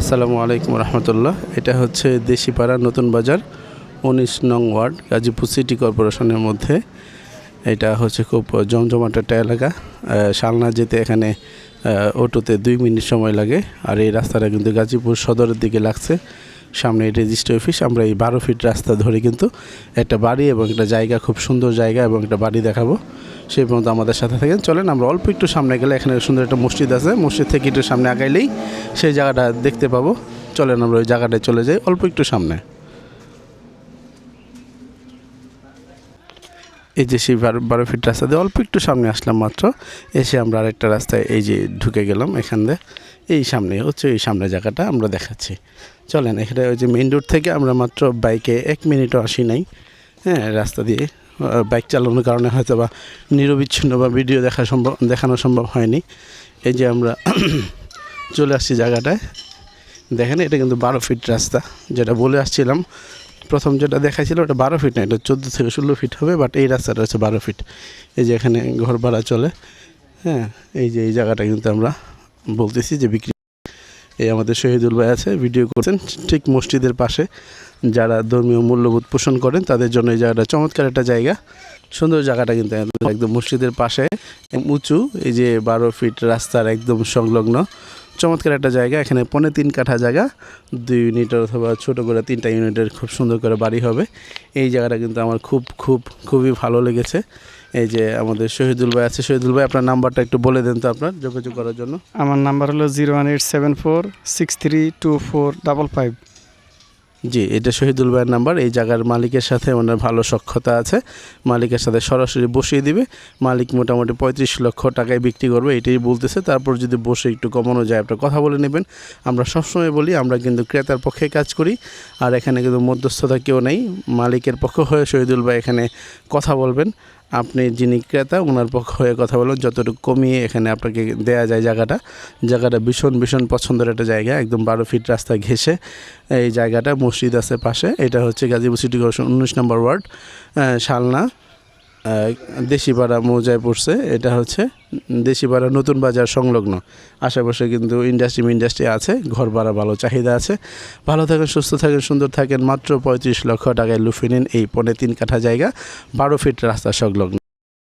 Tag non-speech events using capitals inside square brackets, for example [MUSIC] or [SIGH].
আসসালামু আলাইকুম রহমতুল্লাহ। এটা হচ্ছে দেশিপাড়া নতুন বাজার, উনিশ নং ওয়ার্ড, গাজীপুর সিটি কর্পোরেশনের মধ্যে। এটা হচ্ছে খুব জমজমাট একটা এলাকা। শালনা যেতে এখানে অটোতে দুই মিনিট সময় লাগে। আর এই রাস্তাটা কিন্তু গাজীপুর সদরের দিকে লাগছে। সামনে রেজিস্ট্রি অফিস, আমরা এই বারো ফিট রাস্তা ধরে কিন্তু একটা বাড়ি এবং একটা জায়গা, খুব সুন্দর জায়গা এবং একটা বাড়ি দেখাবো। সেই পর্যন্ত আমাদের সাথে থাকেন। চলেন, আমরা অল্প একটু সামনে গেলে এখানে সুন্দর একটা মসজিদ আছে। মসজিদ থেকে একটু সামনে আগাইলেই সেই জায়গাটা দেখতে পাবো। চলেন, আমরা ওই জায়গাটায় চলে যাই, অল্প একটু সামনে। এই যে সেই বারো বারো ফিট রাস্তা দিয়ে অল্প একটু সামনে আসলাম মাত্র। এসে আমরা আরেকটা রাস্তায় এই যে ঢুকে গেলাম এখান দিয়ে। এই সামনে, হচ্ছে এই সামনে জায়গাটা আমরা দেখাচ্ছি। চলেন, এখানে ওই যে মেইন রোড থেকে আমরা মাত্র বাইকে এক মিনিটও আসি নাই। হ্যাঁ রাস্তা দিয়ে বাইক চালানোর কারণে হয়তো বা নিরবিচ্ছিন্ন বা ভিডিও দেখা সম্ভব, দেখানো সম্ভব হয়নি। এই যে আমরা [CLEARS THROAT] চলে আসছি জায়গাটায়। দেখেন, এটা কিন্তু বারো ফিট রাস্তা, যেটা বলে আসছিলাম। প্রথম যেটা দেখাইছিল ওটা বারো ফিট না, এটা চোদ্দ থেকে ষোলো ফিট হবে বাট এই রাস্তাটা হচ্ছে বারো ফিট। এই যে এখানে ঘর ভাড়া চলে হ্যাঁ এই যে এই জায়গাটা কিন্তু আমরা বলতেছি যে বিক্রি। এই আমাদের শহীদুল ভাই আছে, ভিডিও করছেন, ঠিক মসজিদের পাশে। যারা ধর্মীয় মূল্যবোধ পোষণ করেন, তাদের জন্য এই জায়গাটা চমৎকার একটা জায়গা। সুন্দর জায়গাটা কিন্তু একদম মসজিদের পাশে উঁচু, এই যে বারো ফিট রাস্তার একদম সংলগ্ন। চমৎকার একটা জায়গা, এখানে পনেরো তিন কাঠা জায়গা, দুই ইউনিটের অথবা ছোটো করে তিনটা ইউনিটের খুব সুন্দর করে বাড়ি হবে। এই জায়গাটা কিন্তু আমার খুব খুব, খুবই ভালো লেগেছে। এই যে আমাদের শহীদুল ভাই আছে। শহীদুল ভাই, আপনার নাম্বারটা একটু বলে দেন তো আপনার যোগাযোগ করার জন্য। আমার নাম্বার হলো zero one eight seven four six three two four double five জি, এটা শহীদুল ভাইয়ের নাম্বার। এই জায়গার মালিকের সাথে ওনার ভালো সক্ষতা আছে। মালিকের সাথে সরাসরি বসিয়ে দিবে। মালিক মোটামুটি পঁয়ত্রিশ লক্ষ টাকায় বিক্রি করবে, এটাই বলতেছে। তারপর যদি বসে একটু কমানো যায় আপনার কথা বলে নেবেন। আমরা সবসময় বলি, আমরা কিন্তু ক্রেতার পক্ষে কাজ করি। আর এখানে কিন্তু মধ্যস্থতা কেউ নেই। মালিকের পক্ষ হয়ে শহীদুল ভাই এখানে কথা বলবেন। আপনি যিনি ক্রেতা ওনার পক্ষ হয়ে কথা বলুন। যতটুকু কমিয়ে এখানে আপনাকে দেয়া যায় জায়গাটা। জায়গাটা ভীষণ ভীষণ পছন্দের একটা জায়গা। একদম বারো ফিট রাস্তা ঘেসে এই জায়গাটা মসজিদ আছে পাশে। এটা হচ্ছে গাজীপুর সিটি কর্পোরেশন, উনিশ নম্বর ওয়ার্ড শালনা। দেশিপাড়া মৌজায় পড়ছে এটা হচ্ছে দেশিপাড়া নতুন বাজার সংলগ্ন। আশেপাশে কিন্তু ইন্ডাস্ট্রি ইন্ডাস্ট্রি আছে ঘর ভাড়া ভালো চাহিদা আছে। ভালো থাকেন, সুস্থ থাকেন, সুন্দর থাকেন। মাত্র পঁয়ত্রিশ লক্ষ টাকায় লুফে নিন এই পনে তিন কাঠা জায়গা, বারো ফিট রাস্তা সংলগ্ন।